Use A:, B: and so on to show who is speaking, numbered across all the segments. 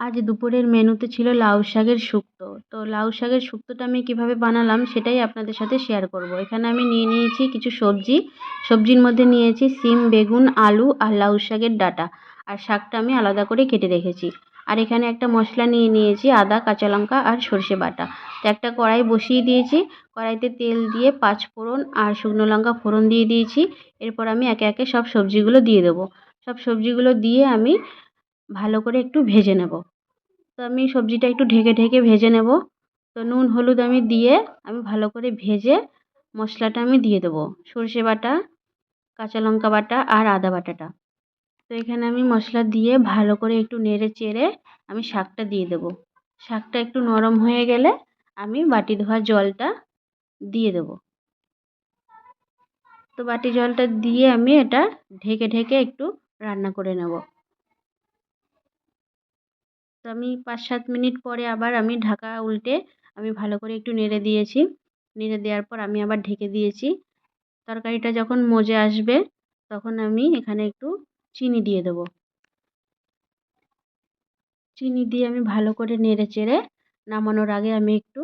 A: আজ দুপুরের মেনুতে ছিল লাউ শাকের শুক্তো। তো লাউ শাকের শুক্তোটা আমি কীভাবে বানালাম সেটাই আপনাদের সাথে শেয়ার করব। এখানে আমি নিয়ে নিয়েছি কিছু সবজি। সবজির মধ্যে নিয়েছি সিম, বেগুন, আলু আর লাউ শাকের ডাঁটা। আর শাকটা আমি আলাদা করে কেটে রেখেছি। আর এখানে একটা মশলা নিয়ে নিয়েছি, আদা, কাঁচা লঙ্কা আর সর্ষে বাটা। তো একটা কড়াই বসিয়ে দিয়েছি। কড়াইতে তেল দিয়ে পাঁচ ফোড়ন আর শুকনো লঙ্কা ফোড়ন দিয়ে দিয়েছি। এরপর আমি একে একে সব সবজিগুলো দিয়ে দেবো। সব সবজিগুলো দিয়ে আমি ভালো করে একটু ভেজে নেব। তো আমি সবজিটা একটু ঢেকে ঢেকে ভেজে নেব। তো নুন, হলুদ আমি দিয়ে আমি ভালো করে ভেজে মশলাটা আমি দিয়ে দেবো। সর্ষে বাটা, কাঁচা লঙ্কা বাটা আর আদা বাটাটা। তো এখানে আমি মশলা দিয়ে ভালো করে একটু নেড়ে চেড়ে আমি শাকটা দিয়ে দেবো। শাকটা একটু নরম হয়ে গেলে আমি বাটি ধোয়া জলটা দিয়ে দেবো। তো বাটি জলটা দিয়ে আমি এটা ঢেকে ঢেকে একটু রান্না করে নেব। আমি পাঁচ সাত মিনিট পরে আবার আমি ঢাকা উল্টে আমি ভালো করে একটু নেড়ে দিয়েছি। নেড়ে দেওয়ার পর আমি আবার ঢেকে দিয়েছি। তরকারিটা যখন মজে আসবে তখন আমি এখানে একটু চিনি দিয়ে দেবো। চিনি দিয়ে আমি ভালো করে নেড়ে চেড়ে নামানোর আগে আমি একটু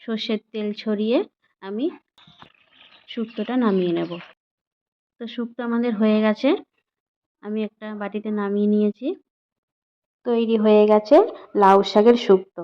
A: সর্ষের তেল ছড়িয়ে আমি শুক্তোটা নামিয়ে নেব। তো শুক্তো আমাদের হয়ে গেছে। আমি একটা বাটিতে নামিয়ে নিয়েছি। তৈরি হয়ে গেছে লাউ শাকের শুক্তো।